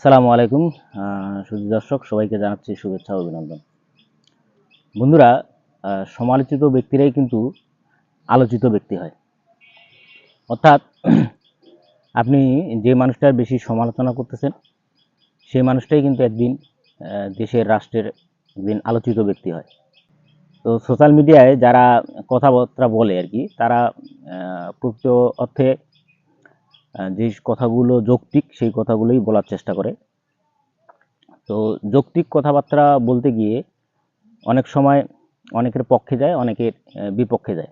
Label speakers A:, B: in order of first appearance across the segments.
A: আসসালামু আলাইকুম। শুধু দর্শক, সবাইকে জানাচ্ছি শুভেচ্ছা, অভিনন্দন। বন্ধুরা সমালোচিত ব্যক্তিরাই কিন্তু আলোচিত ব্যক্তি হয়। অর্থাৎ আপনি যে মানুষটার বেশি সমালোচনা করতেছেন, সেই মানুষটাই কিন্তু একদিন দেশের, রাষ্ট্রের একদিন আলোচিত ব্যক্তি হয়। তো সোশ্যাল মিডিয়ায় যারা কথাবার্তা বলে আর কি, তারা প্রকৃত অর্থে যে কথাগুলো যৌক্তিক, সেই কথাগুলোই বলার চেষ্টা করে। তো যৌক্তিক কথাবার্তা বলতে গিয়ে অনেক সময় অনেকের পক্ষে যায়, অনেকের বিপক্ষে যায়।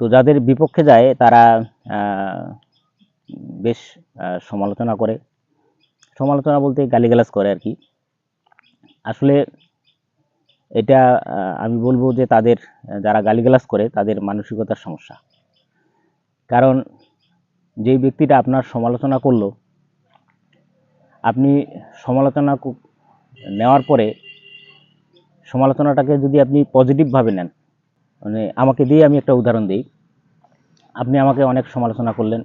A: তো যাদের বিপক্ষে যায়, তারা বেশ সমালোচনা করে। সমালোচনা বলতে গালিগালাজ করে আর কি। আসলে এটা আমি বলব যে তাদের, যারা গালিগালাজ করে, তাদের মানসিকতার সমস্যা। কারণ যেই ব্যক্তিটা আপনার সমালোচনা করল, আপনি সমালোচনা নেওয়ার পরে সমালোচনাটাকে যদি আপনি পজিটিভভাবে নেন মানে আমাকে দিয়ে আমি একটা উদাহরণ দিই। আপনি আমাকে অনেক সমালোচনা করলেন,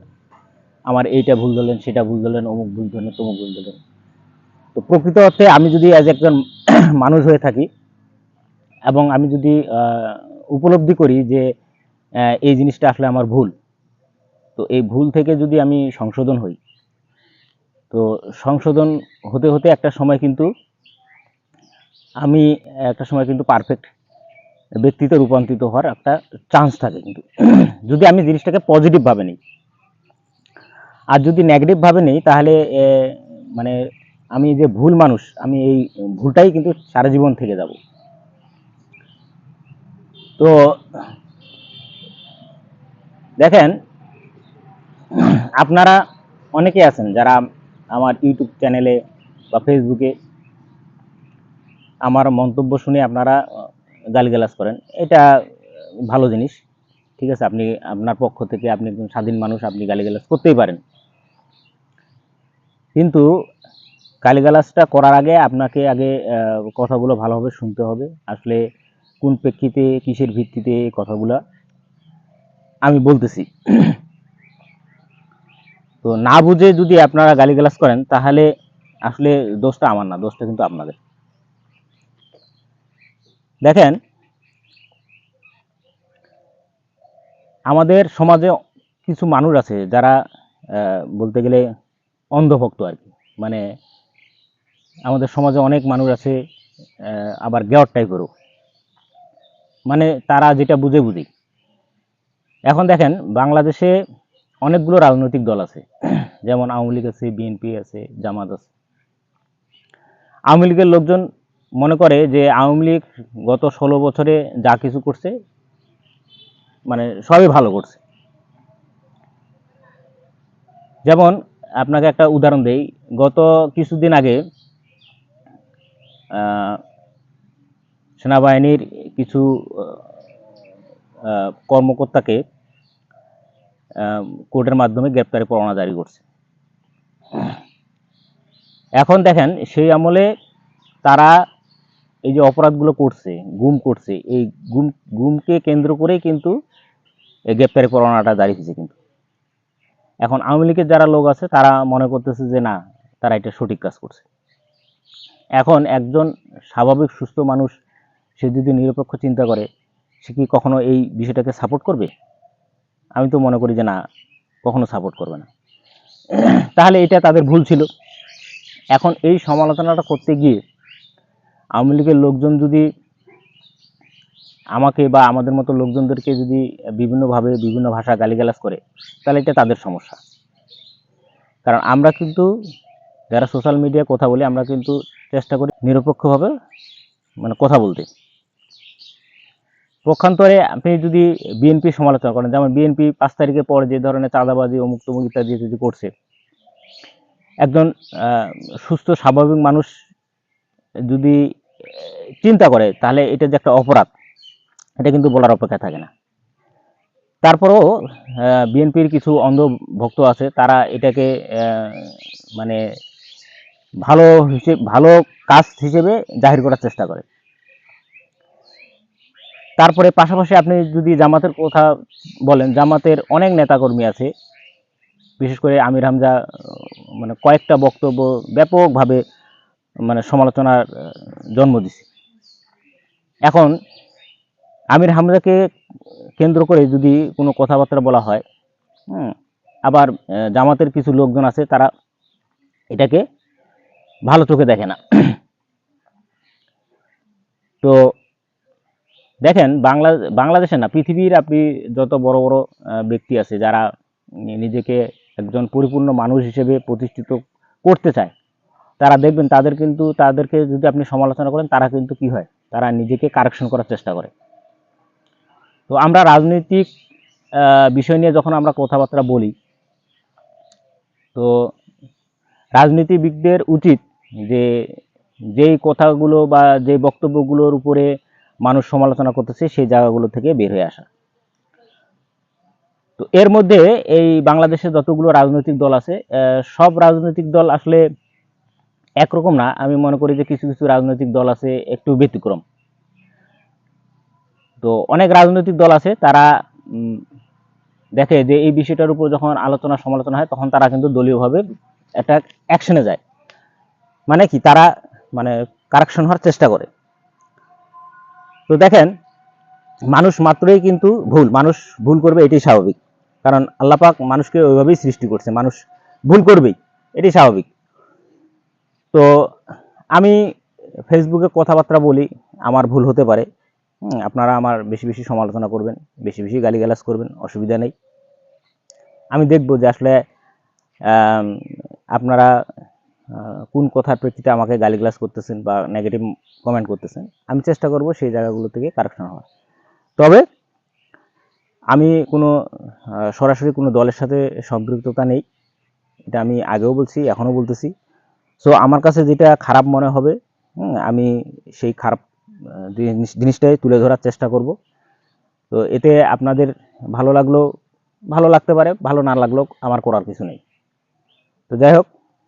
A: আমার এইটা ভুল ধরলেন, সেটা ভুল ধরলেন, অমুক ভুল ধরলেন, তমুক ভুল ধরলেন। তো প্রকৃত অর্থে আমি যদি অ্যাজ একজন মানুষ হয়ে থাকি এবং আমি যদি উপলব্ধি করি যে এই জিনিসটা আসলে আমার ভুল তো এই ভুল থেকে যদি আমি সংশোধন হই, তো সংশোধন হতে হতে একটা সময় কিন্তু আমি, একটা সময় কিন্তু পারফেক্ট ব্যক্তিতে রূপান্তরিত হওয়ার একটা চান্স থাকে কিন্তু। যদি আমি জিনিসটাকে পজিটিভভাবে নিই, আর যদি নেগেটিভভাবে নিই, তাহলে মানে আমি যে ভুল মানুষ, আমি এই ভুলটাই কিন্তু সারা জীবন থেকে যাব। তো দেখেন আপনারা অনেকে আছেন যারা আমার ইউটিউব চ্যানেলে বা ফেসবুকে আমার মন্তব্য শুনে আপনারা গালিগালাজ করেন। এটা ভালো জিনিস। ঠিক আছে, আপনি আপনার পক্ষ থেকে আপনি একজন স্বাধীন মানুষ, আপনি গালিগালাজ করতেই পারেন। কিন্তু গালিগালাজটা করার আগে আপনাকে আগে কথাগুলো ভালোভাবে শুনতে হবে। আসলে কোন প্রেক্ষিতে, কিসের ভিত্তিতে কথাগুলো আমি বলতেছি। তো না বুঝে যদি আপনারা গালিগালাজ করেন, তাহলে আসলে দোষটা আমার না, দোষটা কিন্তু আপনাদের। দেখেন, আমাদের সমাজে কিছু মানুষ আছে যারা বলতে গেলে অন্ধভক্ত আর কি। মানে আমাদের সমাজে অনেক মানুষ আছে আবার গেওয়ার টাইপেরও। মানে তারা যেটা বুঝে বুঝি এখন দেখেন, বাংলাদেশে অনেকগুলো রাজনৈতিক দল আছে। যেমন আওয়ামী লীগ আছে, বিএনপি আছে, জামাত আছে। আওয়ামী লীগের লোকজন মনে করে যে আওয়ামী লীগ গত ষোলো বছরে যা কিছু করছে মানে সবই ভালো করছে। যেমন আপনাকে একটা উদাহরণ দেই, গত কিছুদিন আগে সেনাবাহিনীর কিছু কর্মকর্তাকে কোর্টের মাধ্যমে গ্রেপ্তারি পরোয়ানা জারি করছে। এখন দেখেন, সেই আমলে তারা এই যে অপরাধগুলো করছে, গুম করছে, এই গুম, গুমকে কেন্দ্র করেই কিন্তু এই গ্রেপ্তারি পরোয়ানাটা জারি হয়েছে কিন্তু। এখন আওয়ামী লীগের যারা লোক আছে, তারা মনে করতেছে যে না, তারা এটা সঠিক কাজ করছে। এখন একজন স্বাভাবিক, সুস্থ মানুষ, সে যদি নিরপেক্ষ চিন্তা করে, সে কি কখনো এই বিষয়টাকে সাপোর্ট করবে? আমি তো মনে করি যে না, কখনো সাপোর্ট করবে না। তাহলে এটা তাদের ভুল ছিল। এখন এই সমালোচনাটা করতে গিয়ে আওয়ামী লীগের লোকজন যদি আমাকে বা আমাদের মতো লোকজনদেরকে যদি বিভিন্নভাবে বিভিন্ন ভাষা গালিগালাজ করে, তাহলে এটা তাদের সমস্যা। কারণ আমরা কিন্তু যারা সোশ্যাল মিডিয়ায় কথা বলি, আমরা কিন্তু চেষ্টা করি নিরপেক্ষভাবে মানে কথা বলতে। পক্ষান্তরে আপনি যদি বিএনপি সমালোচনা করেন, যেমন বিএনপি পাঁচ তারিখের পর যে ধরনের চাঁদাবাজি অমুক তমুক ইত্যাদি যদি করছে, একজন সুস্থ, স্বাভাবিক মানুষ যদি চিন্তা করে, তাহলে এটা যে একটা অপরাধ, এটা কিন্তু বলার অপেক্ষা থাকে না। তারপরেও বিএনপির কিছু অন্ধ ভক্ত আছে, তারা এটাকে মানে ভালো হিসেবে, ভালো কাজ হিসেবে জাহির করার চেষ্টা করে। তারপরে পাশাপাশি আপনি যদি জামাতের কথা বলেন, জামাতের অনেক নেতাকর্মী আছে। বিশেষ করে আমির হামজা মানে কয়েকটা বক্তব্য ব্যাপকভাবে মানে সমালোচনার জন্ম দিছে। এখন আমির হামজাকে কেন্দ্র করে যদি কোনো কথাবার্তা বলা হয় আবার জামাতের কিছু লোকজন আছে, তারা এটাকে ভালো চোখে দেখে না। তো দেখেন, বাংলা, বাংলাদেশে না, পৃথিবীর আপনি যত বড় বড় ব্যক্তি আছে, যারা নিজেকে একজন পরিপূর্ণ মানুষ হিসেবে প্রতিষ্ঠিত করতে চায়, তারা দেখবেন তাদের কিন্তু, তাদেরকে যদি আপনি সমালোচনা করেন, তারা কিন্তু কি হয়? তারা নিজেকে কারেকশন করার চেষ্টা করে। তো আমরা রাজনৈতিক বিষয় নিয়ে যখন আমরা কথাবার্তা বলি, তো রাজনীতিবিদদের উচিত যে, যেই কথাগুলো বা যে বক্তব্যগুলোর উপরে মানুষ সমালোচনা করতেছে, সেই জায়গাগুলো থেকে বের হয়ে আসা। তো এর মধ্যে এই বাংলাদেশে যতগুলো রাজনৈতিক দল আছে সব রাজনৈতিক দল আসলে একরকম না। আমি মনে করি যে কিছু কিছু রাজনৈতিক দল আছে একটু ব্যতিক্রম। তো অনেক রাজনৈতিক দল আছে, তারা দেখে যে এই বিষয়টার উপর যখন আলোচনা, সমালোচনা হয়, তখন তারা কিন্তু দলীয়ভাবে একটা অ্যাকশনে যায়। মানে কি? তারা মানে কারেকশন হওয়ার চেষ্টা করে। তো দেখেন, মানুষ মাত্রই কিন্তু ভুল, মানুষ ভুল করবে এটাই স্বাভাবিক। কারণ আল্লাপাক মানুষকে ওইভাবেই সৃষ্টি করছে, মানুষ ভুল করবেই, এটাই স্বাভাবিক। তো আমি ফেসবুকে কথাবার্তা বলি, আমার ভুল হতে পারে। আপনারা আমার বেশি বেশি সমালোচনা করবেন, বেশি বেশি গালিগালাজ করবেন, অসুবিধা নেই। আমি দেখব যে আসলে আপনারা কোন কথার প্রেক্ষিতে আমাকে গালিগালাজ করতেছেন বা নেগেটিভ কমেন্ট করতেছেন, আমি চেষ্টা করব সেই জায়গাগুলো থেকে কারেকশন হওয়ার। তবে আমি কোনো সরাসরি কোনো দলের সাথে সম্পৃক্ততা নেই, এটা আমি আগেও বলছি, এখনও বলতেছি। সো আমার কাছে যেটা খারাপ মনে হবে আমি সেই খারাপ জিনিসটাই তুলে ধরার চেষ্টা করব। তো এতে আপনাদের ভালো লাগলেও, ভালো লাগতে পারে, ভালো না লাগলেও আমার করার কিছু নেই। তো যাই হোক